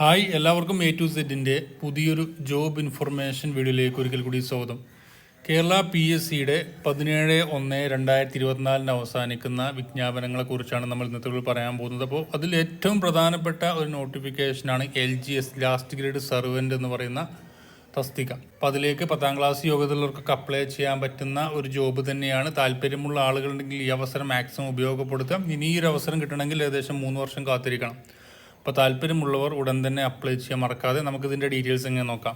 Hi എല്ലാവർക്കും A to സെറ്റിന്റെ പുതിയൊരു ജോബ് ഇൻഫർമേഷൻ വീഡിയോയിലേക്ക് ഒരിക്കൽ കൂടി സ്വാഗതം. കേരള പി എസ് സിയുടെ പതിനേഴ് ഒന്ന് രണ്ടായിരത്തി ഇരുപത്തിനാലിന് അവസാനിക്കുന്ന വിജ്ഞാപനങ്ങളെക്കുറിച്ചാണ് നമ്മൾ ഇന്നത്തെ പറയാൻ പോകുന്നത്. അപ്പോൾ അതിൽ ഏറ്റവും പ്രധാനപ്പെട്ട ഒരു നോട്ടിഫിക്കേഷനാണ് L G S last grade servant എന്ന് പറയുന്ന തസ്തിക. അപ്പോൾ അതിലേക്ക് പത്താം ക്ലാസ് യോഗ്യതയുള്ളവർക്കൊക്കെ അപ്ലൈ ചെയ്യാൻ പറ്റുന്ന ഒരു ജോബ് തന്നെയാണ്. താല്പര്യമുള്ള ആളുകളുണ്ടെങ്കിൽ ഈ അവസരം മാക്സിമം ഉപയോഗപ്പെടുത്താം. ഇനി ഈ ഒരു അവസരം കിട്ടണമെങ്കിൽ ഏകദേശം മൂന്ന് വർഷം കാത്തിരിക്കണം. അപ്പോൾ താല്പര്യമുള്ളവർ ഉടൻ തന്നെ അപ്ലൈ ചെയ്യാൻ മറക്കാതെ നമുക്കിതിന്റെ ഡീറ്റെയിൽസ് എങ്ങനെ നോക്കാം.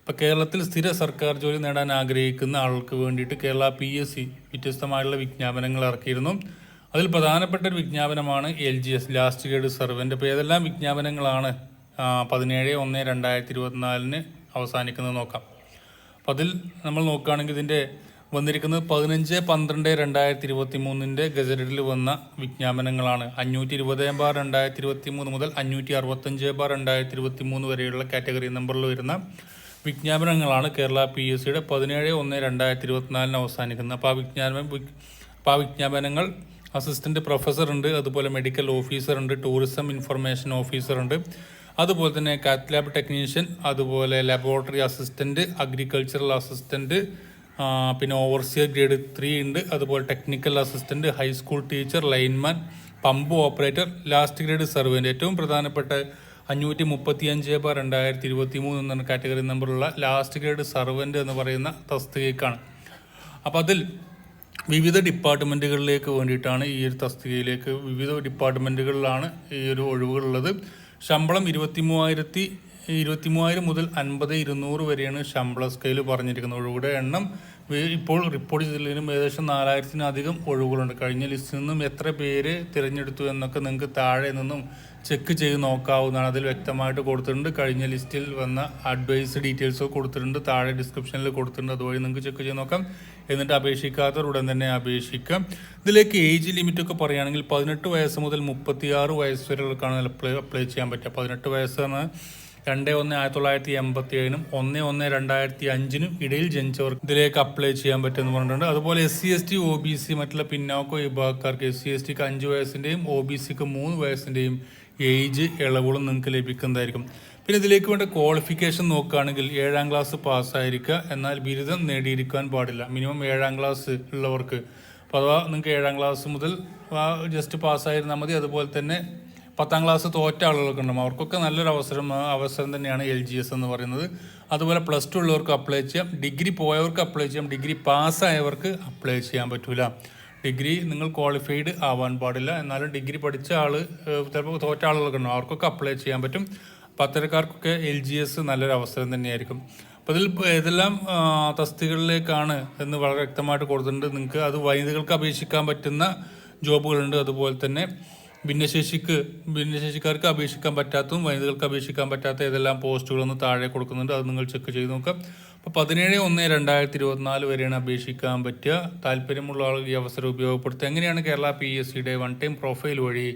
ഇപ്പോൾ കേരളത്തിൽ സ്ഥിര സർക്കാർ ജോലി നേടാൻ ആഗ്രഹിക്കുന്ന ആൾക്ക് വേണ്ടിയിട്ട് കേരള പി എസ് സി വ്യത്യസ്തമായുള്ള വിജ്ഞാപനങ്ങൾ ഇറക്കിയിരുന്നു. അതിൽ പ്രധാനപ്പെട്ട ഒരു വിജ്ഞാപനമാണ് L G S last grade servant അപ്പോൾ ഏതെല്ലാം വിജ്ഞാപനങ്ങളാണ്. പതിനേഴ് ഒന്ന് രണ്ടായിരത്തി ഇരുപത്തിനാലിന് അവസാനിക്കുന്നത് നോക്കാം. അപ്പം അതിൽ നമ്മൾ നോക്കുകയാണെങ്കിൽ ഇതിന്റെ വന്നിരിക്കുന്നത് പതിനഞ്ച് പന്ത്രണ്ട് രണ്ടായിരത്തി ഇരുപത്തി മൂന്നിന്റെ ഗസറ്റഡിൽ വന്ന വിജ്ഞാപനങ്ങളാണ്. അഞ്ഞൂറ്റി ഇരുപത് ബാർ രണ്ടായിരത്തി ഇരുപത്തി മൂന്ന് മുതൽ അഞ്ഞൂറ്റി അറുപത്തഞ്ച് ബാർ രണ്ടായിരത്തി ഇരുപത്തി മൂന്ന് വരെയുള്ള കാറ്റഗറി നമ്പറിൽ വരുന്ന വിജ്ഞാപനങ്ങളാണ് കേരള പി എസ് സിയുടെ പതിനേഴ് ഒന്ന് രണ്ടായിരത്തി ഇരുപത്തിനാലിന് അവസാനിക്കുന്നത്. അപ്പോൾ ആ വിജ്ഞാപനം അപ്പോൾ ആ വിജ്ഞാപനങ്ങൾ അസിസ്റ്റന്റ് പ്രൊഫസർ ഉണ്ട് അതുപോലെ മെഡിക്കൽ ഓഫീസർ ഉണ്ട് ടൂറിസം ഇൻഫർമേഷൻ ഓഫീസർ ഉണ്ട്. അതുപോലെ തന്നെ കാത്ത് ലാബ് ടെക്നീഷ്യൻ അതുപോലെ ലബോറട്ടറി അസിസ്റ്റന്റ് അഗ്രികൾച്ചറൽ അസിസ്റ്റന്റ് ആ, പിന്നെ ഓവർസിയർ ഗ്രേഡ് ത്രീ ഉണ്ട്. അതുപോലെ technical assistant high school teacher lineman pump operator last grade servant ഏറ്റവും പ്രധാനപ്പെട്ട അഞ്ഞൂറ്റി മുപ്പത്തി അഞ്ച് ബാർ രണ്ടായിരത്തി ഇരുപത്തി മൂന്ന് എന്ന കാറ്റഗറി നമ്പറുള്ള ലാസ്റ്റ് ഗ്രേഡ് സർവന്റ് എന്ന് പറയുന്ന തസ്തികയ്ക്കാണ്. അപ്പോൾ അതിൽ വിവിധ ഡിപ്പാർട്ട്മെന്റുകളിലേക്ക് വേണ്ടിയിട്ടാണ് ഈ ഒരു തസ്തികയിലേക്ക് വിവിധ ഡിപ്പാർട്ട്മെന്റുകളിലാണ് ഈ ഒരു ഒഴിവുകളുള്ളത് ശമ്പളം ഇരുപത്തി മൂവായിരത്തി ഇരുപത്തി മൂവായിരം മുതൽ അൻപത് ഇരുന്നൂറ് വരെയാണ് ശമ്പള സ്കെയിൽ പറഞ്ഞിരിക്കുന്നത്. ഒഴിവുകളുടെ എണ്ണം ഇപ്പോൾ റിപ്പോർട്ട് ചെയ്തതിലും ഏകദേശം നാലായിരത്തിനധികം ഒഴിവുകളുണ്ട്. കഴിഞ്ഞ ലിസ്റ്റിൽ നിന്നും എത്ര പേര് തിരഞ്ഞെടുത്തു എന്നൊക്കെ നിങ്ങൾക്ക് താഴെ നിന്നും ചെക്ക് ചെയ്ത് നോക്കാവുന്നതാണ്. അതിൽ വ്യക്തമായിട്ട് കൊടുത്തിട്ടുണ്ട്. കഴിഞ്ഞ ലിസ്റ്റിൽ വന്ന അഡ്വൈസ് ഡീറ്റെയിൽസ് കൊടുത്തിട്ടുണ്ട്. താഴെ ഡിസ്ക്രിപ്ഷനിൽ കൊടുത്തിട്ടുണ്ട്. അതുവഴി നിങ്ങൾക്ക് ചെക്ക് ചെയ്ത് നോക്കാം. എന്നിട്ട് അപേക്ഷിക്കാത്തവർ ഉടൻ തന്നെ അപേക്ഷിക്കാം. ഇതിലേക്ക് ഏജ് ലിമിറ്റൊക്കെ പറയുകയാണെങ്കിൽ പതിനെട്ട് വയസ്സ് മുതൽ മുപ്പത്തിയാറ് വയസ്സ് വരെയുള്ളവർക്കാണ് അപ്ലൈ അപ്ലൈ ചെയ്യാൻ പറ്റുക. പതിനെട്ട് വയസ്സാണ് രണ്ട് ഒന്ന് ആയിരത്തി തൊള്ളായിരത്തി എൺപത്തി ഏഴിനും ഒന്ന് ഒന്ന് രണ്ടായിരത്തി അഞ്ചിനും ഇടയിൽ ജനിച്ചവർക്ക് ഇതിലേക്ക് അപ്ലൈ ചെയ്യാൻ പറ്റുമെന്ന് പറഞ്ഞിട്ടുണ്ട്. അതുപോലെ S C S T O B C മറ്റുള്ള പിന്നോക്ക വിഭാഗക്കാർക്ക് എസ് സി എസ് ടിക്ക് അഞ്ച് വയസ്സിന്റെയും ഒ ബി സിക്ക് മൂന്ന് വയസ്സിന്റെയും ഏജ് ഇളവുകളും നിങ്ങൾക്ക് ലഭിക്കുന്നതായിരിക്കും. പിന്നെ ഇതിലേക്ക് വേണ്ട ക്വാളിഫിക്കേഷൻ നോക്കുകയാണെങ്കിൽ ഏഴാം ക്ലാസ് പാസ്സായിരിക്കുക എന്നാൽ ബിരുദം നേടിയിരിക്കാൻ പാടില്ല. മിനിമം ഏഴാം ക്ലാസ് ഉള്ളവർക്ക്. അപ്പോൾ അഥവാ നിങ്ങൾക്ക് ഏഴാം ക്ലാസ് മുതൽ ജസ്റ്റ് പാസ്സായിരുന്നാൽ മതി. അതുപോലെ തന്നെ പത്താം ക്ലാസ് തോറ്റ ആളുകളൊക്കെ ഉണ്ടാകും അവർക്കൊക്കെ നല്ലൊരു അവസരം അവസരം തന്നെയാണ് എൽ ജി എസ് എന്ന് പറയുന്നത്. അതുപോലെ പ്ലസ് ടു ഉള്ളവർക്ക് അപ്ലൈ ചെയ്യാം. ഡിഗ്രി പോയവർക്ക് അപ്ലൈ ചെയ്യാം. ഡിഗ്രി പാസ്സായവർക്ക് അപ്ലൈ ചെയ്യാൻ പറ്റൂല. ഡിഗ്രി നിങ്ങൾ ക്വാളിഫൈഡ് ആവാൻ പാടില്ല. എന്നാലും ഡിഗ്രി പഠിച്ച ആൾ ചിലപ്പോൾ തോറ്റ ആളുകളൊക്കെ ഉണ്ടാകും അവർക്കൊക്കെ അപ്ലൈ ചെയ്യാൻ പറ്റും. പത്തരക്കാർക്കൊക്കെ എൽ ജി എസ് നല്ലൊരു അവസരം തന്നെയായിരിക്കും. അപ്പോൾ ഇതിൽ ഏതെല്ലാം തസ്തികളിലേക്കാണ് എന്ന് വളരെ വ്യക്തമായിട്ട് കൊടുത്തിട്ടുണ്ട്. നിങ്ങൾക്ക് അത് വനിതകൾക്ക് അപേക്ഷിക്കാൻ പറ്റുന്ന ജോബുകളുണ്ട്. അതുപോലെ തന്നെ ഭിന്നശേഷിക്ക് ഭിന്നശേഷിക്കാർക്ക് അപേക്ഷിക്കാൻ പറ്റാത്തതും വനിതകൾക്ക് അപേക്ഷിക്കാൻ പറ്റാത്ത ഏതെല്ലാം പോസ്റ്റുകളൊന്ന് താഴെ കൊടുക്കുന്നുണ്ട് അത് നിങ്ങൾ ചെക്ക് ചെയ്ത് നോക്കാം. അപ്പോൾ പതിനേഴ് ഒന്ന് രണ്ടായിരത്തി ഇരുപത്തിനാല് വരെയാണ് അപേക്ഷിക്കാൻ പറ്റുക. താല്പര്യമുള്ള ആളുകൾ ഈ അവസരം ഉപയോഗപ്പെടുത്തുക. എങ്ങനെയാണ് കേരള പി എസ് സിയുടെ വൺ ടൈം പ്രൊഫൈൽ വഴി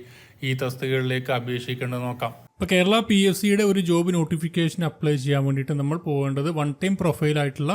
ഈ തസ്തികകളിലേക്ക് അപേക്ഷിക്കേണ്ടത് നോക്കാം. ഇപ്പോൾ കേരള പി എസ് സിയുടെ ഒരു ജോബ് നോട്ടിഫിക്കേഷൻ അപ്ലൈ ചെയ്യാൻ വേണ്ടിയിട്ട് നമ്മൾ പോകേണ്ടത് വൺ ടൈം പ്രൊഫൈലായിട്ടുള്ള